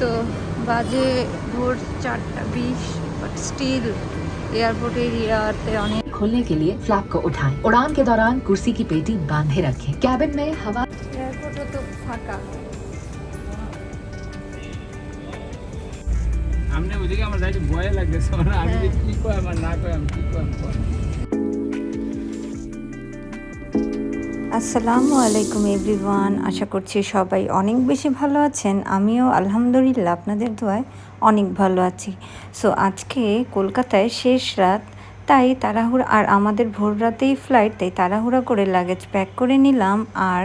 তো বাজে ভোর চারটা বিশ বাট স্টিল এয়ারপোর্ট এরিয়াতে অনেক खोलने के लिए फ्लैप को उठाएं। उड़ान के दौरान कुर्सी की पेटी बांधे रखें कैबिन में हवा এয়ারপোর্টও তো ফাঁকা আমনে ওইদিকে আমার যাইতে ভয় লাগতেছে মানে আমি যে কি কই আমার না কই আমি কি কই আসসালামু আলাইকুম এভরিওয়ান। আশা করছি সবাই অনেক বেশি ভালো আছেন। আমিও আলহামদুলিল্লাহ আপনাদের দোয়ায় অনেক ভালো আছি। সো আজকে কলকাতায় শেষ রাত, তাই তাড়াহুড়া আর আমাদের ভোর রাতেই ফ্লাইট তাই তাড়াহুড়া করে লাগেজ প্যাক করে নিলাম। আর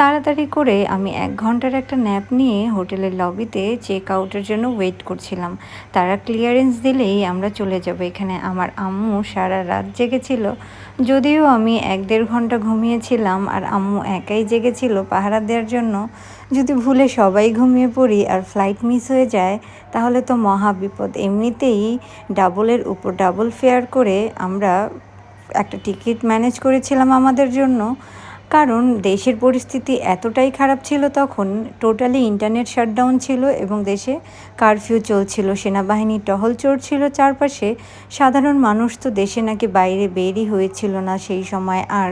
তাড়াতাড়ি করে আমি এক ঘণ্টার একটা ন্যাপ নিয়ে হোটেলের লবিতে চেক আউটের জন্য ওয়েট করছিলাম। তারা ক্লিয়ারেন্স দিলেই আমরা চলে যাব। এখানে আমার আম্মু সারা রাত জেগেছিল। যদিও আমি এক দেড় ঘণ্টা ঘুমিয়েছিলাম আর আম্মু একাই জেগেছিল পাহারা দেওয়ার জন্য। যদি ভুলে সবাই ঘুমিয়ে পড়ি আর ফ্লাইট মিস হয়ে যায়, তাহলে তো মহা বিপদ। এমনিতেই ডাবলের উপর ডাবল ফেয়ার করে আমরা একটা টিকিট ম্যানেজ করেছিলাম আমাদের জন্য। কারণ দেশের পরিস্থিতি এতটাই খারাপ ছিল তখন, টোটালি ইন্টারনেট শাটডাউন ছিল এবং দেশে কারফিউ চলছিল সেনাবাহিনী টহল চড়ছিল চারপাশে। সাধারণ মানুষ তো দেশে নাকি বাইরে বেরই হয়েছিল না সেই সময়। আর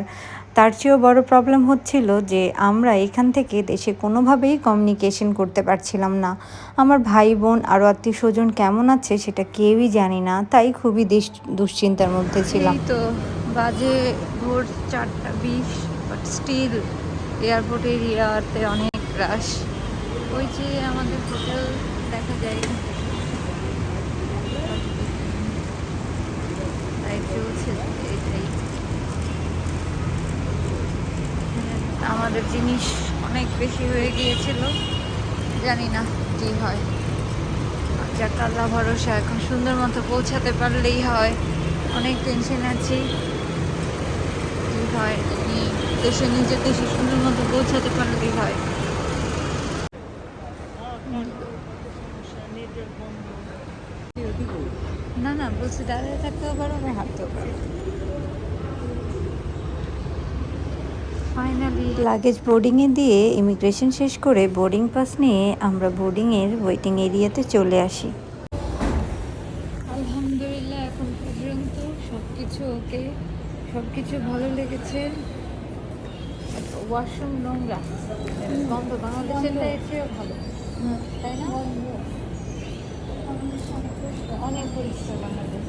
তার চেয়েও বড় প্রবলেম হচ্ছিল যে আমরা এখান থেকে দেশে কোনোভাবেই কমিউনিকেশন করতে পারছিলাম না। আমার ভাই বোন আরও আত্মীয় স্বজন কেমন আছে সেটা কেউই জানি না, তাই খুবই দুশ্চিন্তার মধ্যে ছিলাম। তো বাজে ভোর চারটা বিশ। স্টিল এয়ারপোর্ট এরিয়াতে অনেক রাশ। ওই যে আমাদের হোটেল দেখা যায়। লাইট জ্বলছে এটাই। আমাদের জিনিস অনেক বেশি হয়ে গিয়েছিল। জানি না কি হয়। যাক, আল্লাহ ভরসা, এখন সুন্দর মতো পৌঁছাতে পারলেই হয়। অনেক টেনশন আছি। কি হয় আমি দেশে নিজের দেশে সুন্দর মতো পৌঁছাতে পারলেই হয়। না না বলছি দাঁড়িয়ে থাকতেও পারো বা হাঁটতেও পারো। ফাইনালি লাগেজ বোর্ডিংয়ে দিয়ে ইমিগ্রেশন শেষ করে বোর্ডিং পাস নিয়ে আমরা বোর্ডিংয়ের ওয়েটিং এরিয়াতে চলে আসি। আলহামদুলিল্লাহ এখন পর্যন্ত সব কিছু ওকে সব কিছু ভালো লেগেছে। ওয়াশরুম নোংরা। গন্ধ বাংলাদেশের চেয়েও ভালো। তাই না? অনেক পরিষ্কার বাংলাদেশ।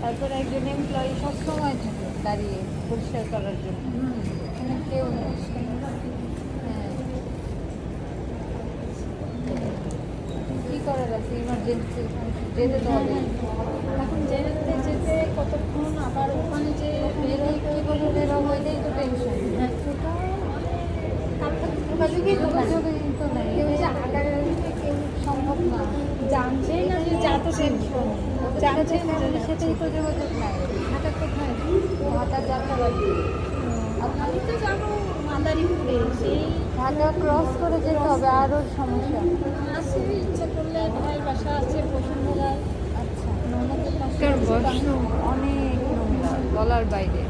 তারপর একজন এমপ্লয়ি সবসময় থাকে দাঁড়িয়ে পরিষ্কার করার জন্য। কেউ নেই হ্যাঁ কি ইমার্জেন্সি যেতে তো হবে। এখন যেতে যেতে কতক্ষণ আবার ওখানে যে বেরোই কীভাবে বেরোবো এটাই তো টেনশন হ্যাঁ, যোগাযোগই। যোগাযোগই তো নাই। কেউ যে আগামীতে কেউ সম্ভব না। জানছেই না যে যা তো টেনশন জানছেই না সেটাই তো যোগাযোগ নাই। হাঁটা কোথায়? ঢাকা যাত্রা বাড়ি আমি তো যাব মাদারীপুরে সেই ঢাকা ক্রস করে যেতে হবে আরও সমস্যা। আচ্ছা অনেক বলার বাইরে।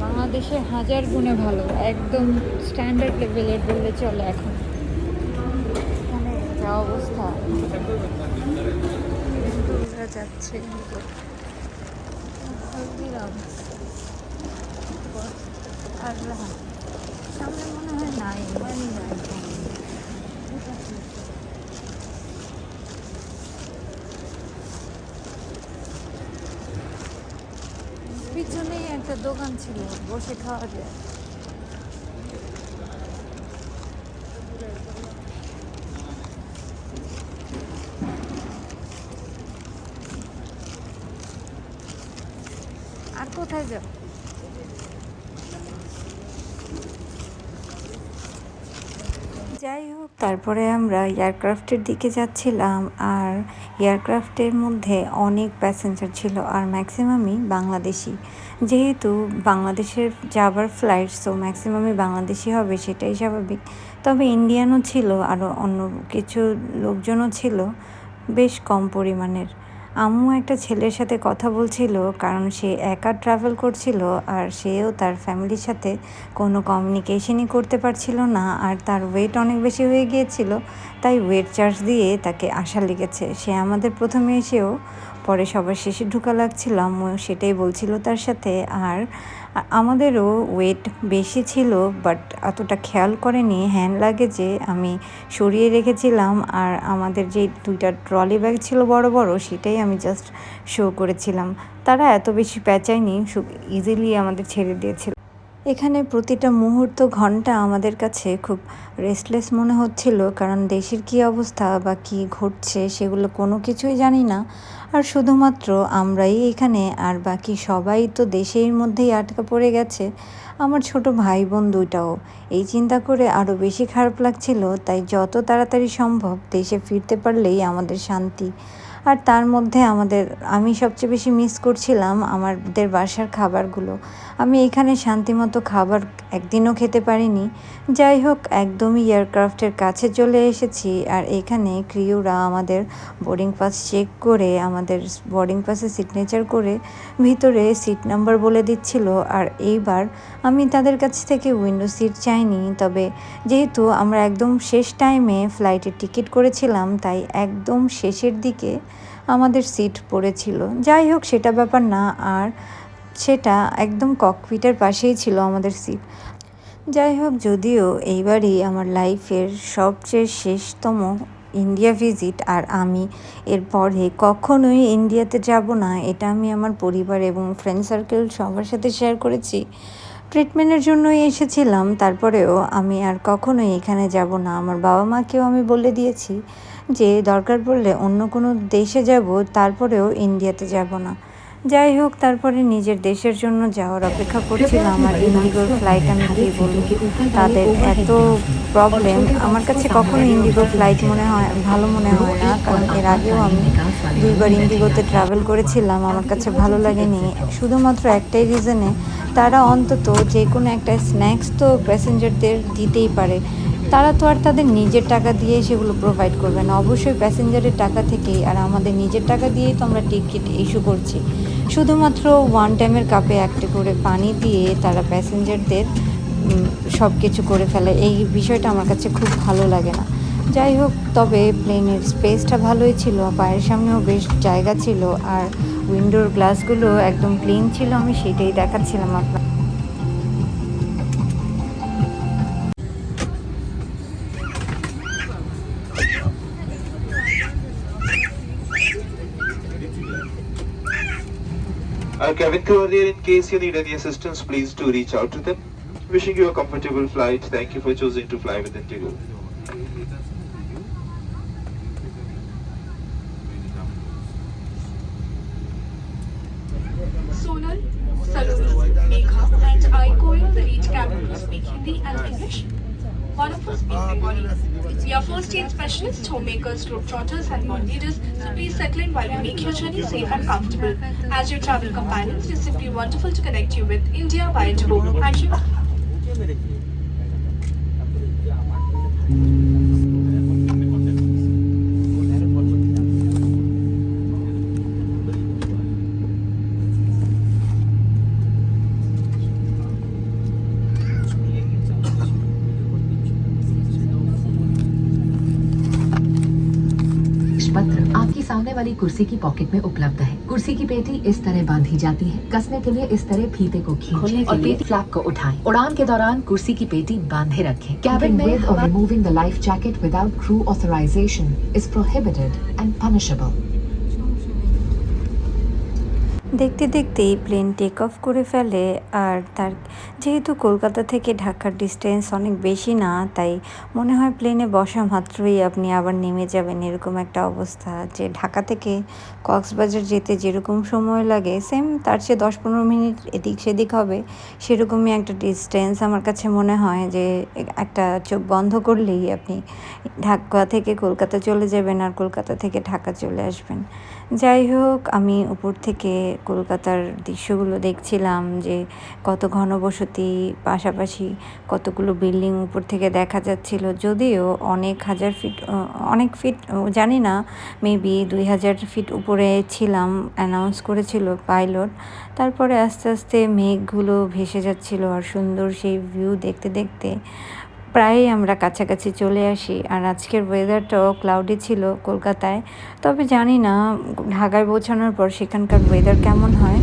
বাংলাদেশে হাজার গুণে ভালো একদম স্ট্যান্ডার্ড লেভেলের বললে চলে এখন। এখানে যা অবস্থা। যাচ্ছে কিন্তু। আর সামনে মনে হয় নাই বাড়ি নাই। পিছনেই একটা দোকান ছিল বসে খাওয়া যায় আর কোথায় যাব যাই হোক তারপরে আমরা এয়ারক্রাফটের দিকে যাচ্ছিলাম আর এয়ারক্রাফটের মধ্যে অনেক প্যাসেঞ্জার ছিল আর ম্যাক্সিমামই বাংলাদেশি। যেহেতু বাংলাদেশের যাবার ফ্লাইট সো ম্যাক্সিমামই বাংলাদেশি হবে সেটাই স্বাভাবিক। তবে ইন্ডিয়ানও ছিল আরও অন্য কিছু লোকজনও ছিল, বেশ কম পরিমাণের। আম্মু একটা ছেলের সাথে কথা বলছিল, কারণ সে একা ট্রাভেল করছিল আর সেও তার ফ্যামিলির সাথে কোনো কমিউনিকেশনই করতে পারছিল না আর তার ওয়েট অনেক বেশি হয়ে গিয়েছিল, তাই ওয়েট চার্জ দিয়ে তাকে আশা লেগেছে। সে আমাদের প্রথমে এসেও পরে সবার শেষে ঢুকা লাগছিল, আম্মু সেটাই বলছিল তার সাথে। আর আমাদেরও ওয়েট বেশি ছিল বাট অতটা খেয়াল করেনি হ্যান্ড লাগেজে আমি সরিয়ে রেখেছিলাম। আর আমাদের যে দুইটা ট্রলি ব্যাগ ছিল বড় বড়, সেটাই আমি জাস্ট শো করেছিলাম। তারা এত বেশি প্যাঁচায়নি ইজিলি আমাদের ছেড়ে দিয়েছিল। এখানে প্রতিটা মুহূর্ত, ঘণ্টা আমাদের কাছে খুব রেস্টলেস মনে হচ্ছিল, কারণ দেশের কী অবস্থা বা কী ঘটছে সেগুলো কোনো কিছুই জানি না। আর শুধুমাত্র আমরাই এখানে, আর বাকি সবাই তো দেশের মধ্যেই আটকা পড়ে গেছে। আমার ছোট ভাই বোন দুইটাও। এই চিন্তা করে আরও বেশি খারাপ লাগছিল, তাই যত তাড়াতাড়ি সম্ভব দেশে ফিরতে পারলেই আমাদের শান্তি। আর তার মধ্যে আমাদের, আমি সবচেয়ে বেশি মিস করছিলাম আমাদের বাসার খাবারগুলো। আমি এখানে শান্তিমতো খাবার একদিনও খেতে পারিনি। যাই হোক, একদমই এয়ারক্রাফটের কাছে চলে এসেছি আর এখানে ক্রিউরা আমাদের বোর্ডিং পাস চেক করে, আমাদের বোর্ডিং পাসে সিগনেচার করে ভিতরে সিট নাম্বার বলে দিচ্ছিল। আর এইবার আমি তাদের কাছ থেকে উইন্ডো সিট চাইনি, তবে যেহেতু আমরা একদম শেষ টাইমে ফ্লাইটের টিকিট করেছিলাম, তাই একদম শেষের দিকে আমাদের সিট পড়েছিল। যাই হোক, সেটা ব্যাপার না, আর সেটা একদম ককপিটের পাশেই ছিল আমাদের সিট যাই হোক, যদিও এইবারই আমার লাইফের সবচেয়ে শেষতম ইন্ডিয়া ভিজিট আর আমি এরপরে কখনোই ইন্ডিয়াতে যাব না, এটা আমি আমার পরিবার এবং ফ্রেন্ড সার্কেল সবার সাথে শেয়ার করেছি। ট্রিটমেন্টের জন্যই এসেছিলাম, তারপরেও আমি আর কখনোই এখানে যাব না। আমার বাবা মাকেও আমি বলে দিয়েছি। যে দরকার পড়লে অন্য কোনো দেশে যাব, তারপরেও ইন্ডিয়াতে যাব না। যাই হোক, তারপরে নিজের দেশের জন্য যাওয়ার অপেক্ষা করছিলাম আর ইন্ডিগোর ফ্লাইট, আমি কী বলব? তাদের এত প্রবলেম আমার কাছে কখনো ইন্ডিগো ফ্লাইট মনে হয়, ভালো মনে হয় না। কারণ এর আগেও আমি দুইবার ইন্ডিগোতে ট্রাভেল করেছিলাম, আমার কাছে ভালো লাগেনি। শুধুমাত্র একটাই রিজনে তারা অন্তত যে কোনো একটা স্ন্যাক্স তো প্যাসেঞ্জারদের দিতেই পারে। তারা তো আর তাদের নিজের টাকা দিয়ে সেগুলো প্রোভাইড করবে না। অবশ্যই প্যাসেঞ্জারের টাকা থেকেই আর আমাদের নিজের টাকা দিয়েই তো আমরা টিকিট ইস্যু করছি। শুধুমাত্র ওয়ান টাইমের কাপে একটা করে পানি দিয়ে তারা প্যাসেঞ্জারদের সব কিছু করে ফেলে। এই বিষয়টা আমার কাছে খুব ভালো লাগে না। যাই হোক, তবে প্লেনের স্পেসটা ভালোই ছিল, পায়ের সামনেও বেশ জায়গা ছিল, আর উইন্ডোর গ্লাসগুলো একদম ক্লিন ছিল, আমি সেটাই দেখাচ্ছিলাম আপনার cabin crew are there in case you need any assistance, please do reach out to them. Wishing you a comfortable flight. Thank you for choosing to fly with Indigo. Sonal, Saroj, Megha, and I co-owner each cabin crew speak Hindi and English. Us speak Bengali. We are first aid specialists, homemakers, globetrotters, and leaders. So please settle in while we make your journey safe and comfortable. As your travel companions, it is simply wonderful to connect you with India by Indigo. Thank you. सामने वाली कुर्सी की pocket में उपलब्ध है। कुर्सी की पेटी इस तरह बांधी जाती है। कसने के लिए इस तरह फीते को खींचे और पेटी फ्लैप को उठाए। उड़ान के दौरान कुर्सी की पेटी बांधे रखे। कैबिन में removing the life jacket without crew crew is prohibited and punishable দেখতে দেখতেই প্লেন টেক অফ করে ফেলে আর তার যেহেতু কলকাতা থেকে ঢাকার ডিস্টেন্স অনেক বেশি না, তাই মনে হয় প্লেনে বসা মাত্রই আপনি আবার নেমে যাবেন। এরকম একটা অবস্থা যে ঢাকা থেকে কক্সবাজার যেতে যেরকম সময় লাগে সেম তার চেয়ে দশ পনেরো মিনিট এদিক সেদিক হবে। সেরকমই একটা ডিস্টেন্স আমার কাছে মনে হয় যে একটা চোখ বন্ধ করলেই আপনি ঢাকা থেকে কলকাতা চলে যাবেন আর কলকাতা থেকে ঢাকা চলে আসবেন। যাই হোক, আমি উপর থেকে কলকাতার দৃশ্যগুলো দেখছিলাম যে কত ঘনবসতি, পাশাপাশি কতগুলো বিল্ডিং উপর থেকে দেখা যাচ্ছিল। যদিও অনেক হাজার ফিট অনেক ফিট জানি না মেবি দুই হাজার ফিট উপরে ছিলাম অ্যানাউন্স করেছিল পাইলট তারপরে আস্তে আস্তে মেঘগুলো ভেসে যাচ্ছিল আর সুন্দর সেই ভিউ দেখতে দেখতে প্রায়ই আমরা কাছাকাছি চলে আসি। আর আজকের ওয়েদারটাও ক্লাউডি ছিল কলকাতায়। তবে জানি না, ঢাকায় পৌঁছানোর পর সেখানকার ওয়েদার কেমন হয়।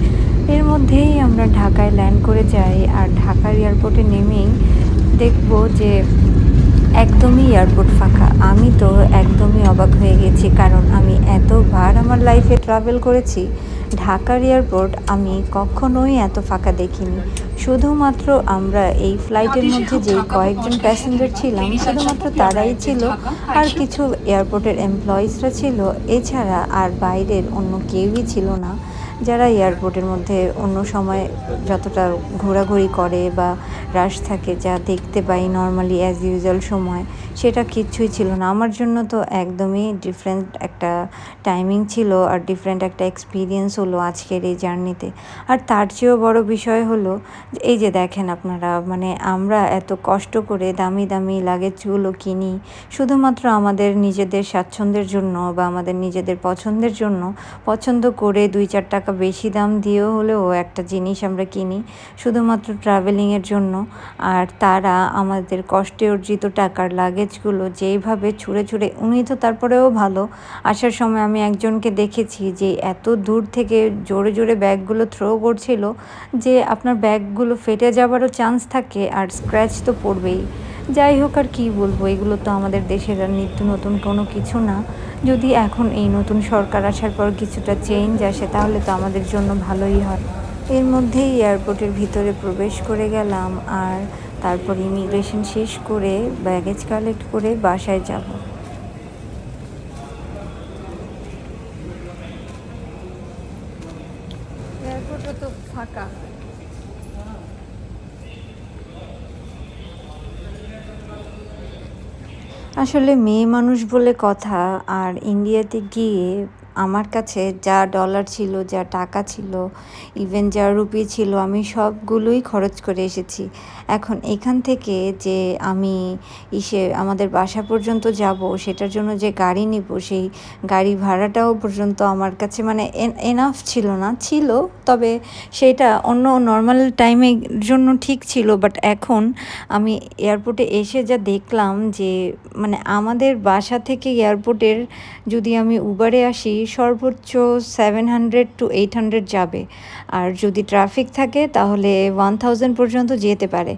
এর মধ্যেই আমরা ঢাকায় ল্যান্ড করে যাই। আর ঢাকার এয়ারপোর্টে নেমেই দেখব যে একদমই এয়ারপোর্ট ফাঁকা। আমি তো একদমই অবাক হয়ে গেছি কারণ আমি এতবার আমার লাইফে ট্রাভেল করেছি ঢাকার এয়ারপোর্ট আমি কখনোই এত ফাঁকা দেখিনি। শুধুমাত্র আমরা এই ফ্লাইটের মধ্যে যে কয়েকজন প্যাসেঞ্জার ছিলাম শুধুমাত্র তারাই ছিল। আর কিছু এয়ারপোর্টের এমপ্লয়িজরা ছিল এছাড়া আর বাইরের অন্য কেউই ছিল না। যারা এয়ারপোর্টের মধ্যে অন্য সময় যতটা ঘোরাঘুরি করে বা রাশ থাকে যা দেখতে পাই নর্মালি অ্যাজ ইউজুয়াল সময়, সেটা কিচ্ছুই ছিল না। আমার জন্য তো একদমই ডিফারেন্ট একটা টাইমিং ছিল আর ডিফারেন্ট একটা এক্সপিরিয়েন্স হলো আজকের এই জার্নিতে আর তার চেয়েও বড় বিষয় হলো এই যে দেখেন আপনারা মানে আমরা এত কষ্ট করে দামি দামি লাগেজগুলো কিনি, শুধুমাত্র আমাদের নিজেদের স্বাচ্ছন্দ্যের জন্য বা আমাদের নিজেদের পছন্দের জন্য পছন্দ করে দুই চার টাকা বেশি দাম দিয়েও হলেও একটা জিনিস আমরা কিনি শুধুমাত্র ট্রাভেলিংয়ের জন্য। আর তারা আমাদের কষ্টে অর্জিত টাকার লাগেজগুলো যেইভাবে ছুঁড়ে ছুঁড়ে, উনি তো তারপরেও ভালো। আসার সময় আমি একজনকে দেখেছি যে এত দূর থেকে জোরে জোরে ব্যাগগুলো থ্রো করছিল যে আপনার ব্যাগগুলো ফেটে যাবারও চান্স থাকে আর স্ক্র্যাচ তো পড়বেই। যাই হোক আর কী বলব, এগুলো তো আমাদের দেশের আর নিত্য নতুন কোনো কিছু না। যদি এখন এই নতুন সরকার আসার পর কিছুটা চেঞ্জ আসে, তাহলে তো আমাদের জন্য ভালোই হয়। এর মধ্যেই এয়ারপোর্টের ভিতরে প্রবেশ করে গেলাম আর তারপর ইমিগ্রেশন শেষ করে ব্যাগেজ কালেক্ট করে বাসায় যাব। তো ফাঁকা। আসলে মেয়ে মানুষ বলে কথা আর ইন্ডিয়াতে গিয়ে আমার কাছে যা ডলার ছিল, যা টাকা ছিল ইভেন যা রুপি ছিল, আমি সবগুলোই খরচ করে এসেছি। এখন এখান থেকে যে আমি ইসে আমাদের বাসা পর্যন্ত যাব, সেটার জন্য যে গাড়ি নিব, সেই গাড়ি ভাড়াটাও পর্যন্ত আমার কাছে মানে এনাফ ছিল না, ছিল, তবে সেটা অন্য নর্মাল টাইমের জন্য ঠিক ছিল বাট এখন আমি এয়ারপোর্টে এসে যা দেখলাম যে মানে আমাদের বাসা থেকে এয়ারপোর্টের যদি আমি উবারে আসি সর্বোচ্চ seven hundred to eight hundred যাবে। আর যদি ট্রাফিক থাকে, তাহলে ওয়ান থাউজেন্ড পর্যন্ত যেতে পারে।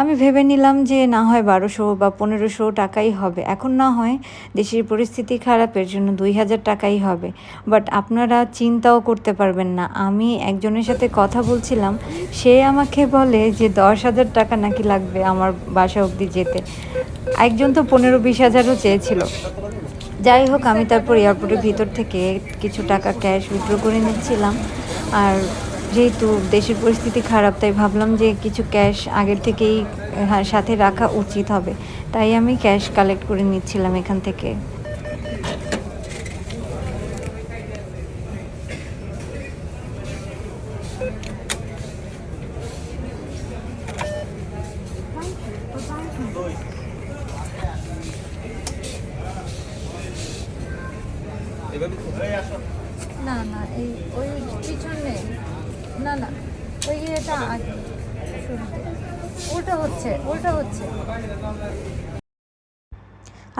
আমি ভেবে নিলাম যে না হয় বারোশো বা পনেরোশো টাকাই হবে। এখন না হয় দেশের পরিস্থিতি খারাপের জন্য দুই হাজার টাকাই হবে। বাট আপনারা চিন্তাও করতে পারবেন না। আমি একজনের সাথে কথা বলছিলাম, সে আমাকে বলে যে দশ হাজার টাকা নাকি লাগবে আমার বাসা অবধি যেতে। একজন তো পনেরো বিশ হাজারও চেয়েছিল। যাই হোক আমি তারপর এয়ারপোর্টের ভিতর থেকে কিছু টাকা ক্যাশ উইথড্র করে নিচ্ছিলাম। আর যেহেতু দেশের পরিস্থিতি খারাপ তাই ভাবলাম যে কিছু ক্যাশ আগের থেকেই হ্যাঁ, সাথে রাখা উচিত হবে। তাই আমি ক্যাশ কালেক্ট করে নিচ্ছিলাম এখান থেকে।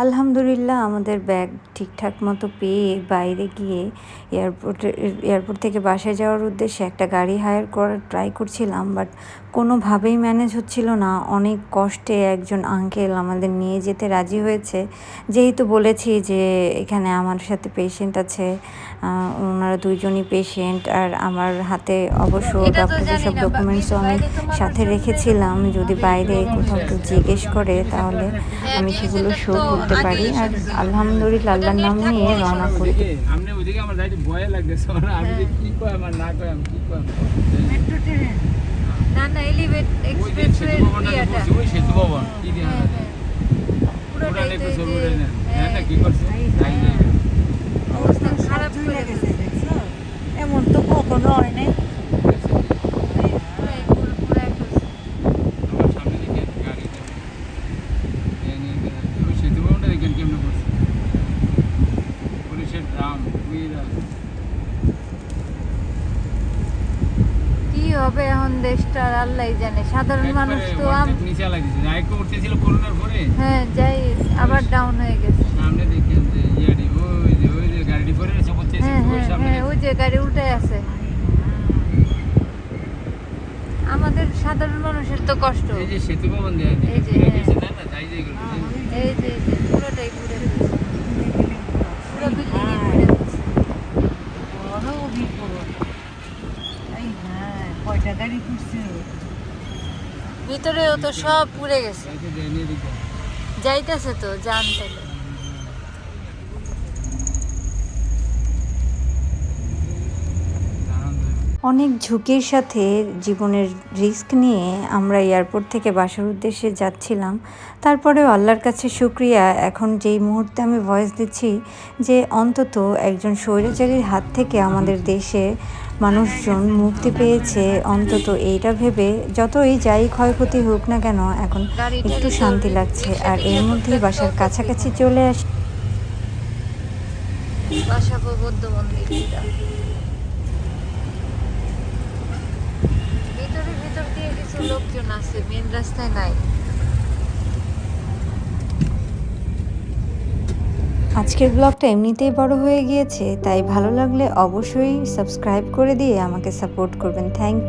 আলহামদুলিল্লাহ, আমাদের ব্যাগ ঠিকঠাক মতো পেয়ে বাইরে গিয়ে এয়ারপোর্টে, এয়ারপোর্ট থেকে বাসায় যাওয়ার উদ্দেশ্যে একটা গাড়ি হায়ার করার ট্রাই করছিলাম, বাট কোনোভাবেই ম্যানেজ হচ্ছিল না। অনেক কষ্টে একজন আঙ্কেল আমাদের নিয়ে যেতে রাজি হয়েছে। যেহেতু বলেছি যে এখানে আমার সাথে পেশেন্ট আছে ওনারা দুইজনই পেশেন্ট আর আমার হাতে অবশ্য ডক্টরের সব ডকুমেন্টসও আমি সাথে রেখেছিলাম যদি বাইরে কোথাও একটু জিজ্ঞেস করে তাহলে আমি সেগুলো শো করতে পারি। আর আলহামদুলিল্লাহ আল্লাহর নাম নিয়ে রওনা করি। ওইদিকে আপনি ওইদিকে আমার যাইতে ভয় লাগতেছে। আমি যে কি কয় আমার? না না এলিভেট এক্সপ্রেসওয়ে সেতু ভবন। কি দিয়ে হ্যাঁ, হ্যাঁ। তো হ্যাঁ। না কি করছে? এমন তো কখন হয় নাই। কি হবে এখন দেশটার আল্লাহ জানে। সাধারণ মানুষ তো আম নিচে করোনার পরে? হ্যাঁ যাই আবার ডাউন হয়ে গেছে। সামনে দেখেন যে ইয়ারি ওই যে ওই যে গাড়ি পরে রয়েছে বলছে হ্যাঁ ওই হ্যাঁ সামনে। হ্যাঁ ওই যে গাড়ি উল্টে আছে। আমাদের সাধারণ মানুষের তো কষ্ট। এই যে সেতু ভবন দেয়া এই যে, পুরা হ্যাঁ। গেছে না না তাই যে এগুলো এই যে পুরোটাই ঘুরে পুরো বিল্ডিং এ ঘুরে ফেলছে। ভিতরেও তো সব পুড়ে গেছে। যাইতেছে তো জান তাহলে আনন্দ অনেক ঝুঁকির সাথে জীবনের রিস্ক নিয়ে আমরা এয়ারপোর্ট থেকে বাসার উদ্দেশ্যে যাচ্ছিলাম। তারপরেও আল্লাহর কাছে শুক্রিয়া। এখন যেই মুহূর্তে আমি ভয়েস দিচ্ছি যে অন্তত একজন স্বৈরাচারীর হাত থেকে আমাদের দেশে মানুষজন মুক্তি পেয়েছে, অন্তত এইটা ভেবে যতই যাই ক্ষয়ক্ষতি হোক না কেন এখন একটু শান্তি লাগছে। আর এর মধ্যেই বাসার কাছাকাছি চলে আসি বাসা বৌদ্ধ মন্দির এটা। ভিতরে ভিতর দিয়ে কিছু আজকের ব্লগটা এমনিতেই বড় হয়ে গিয়েছে, তাই ভালো লাগলে অবশ্যই সাবস্ক্রাইব করে দিয়ে আমাকে সাপোর্ট করবেন। Thank you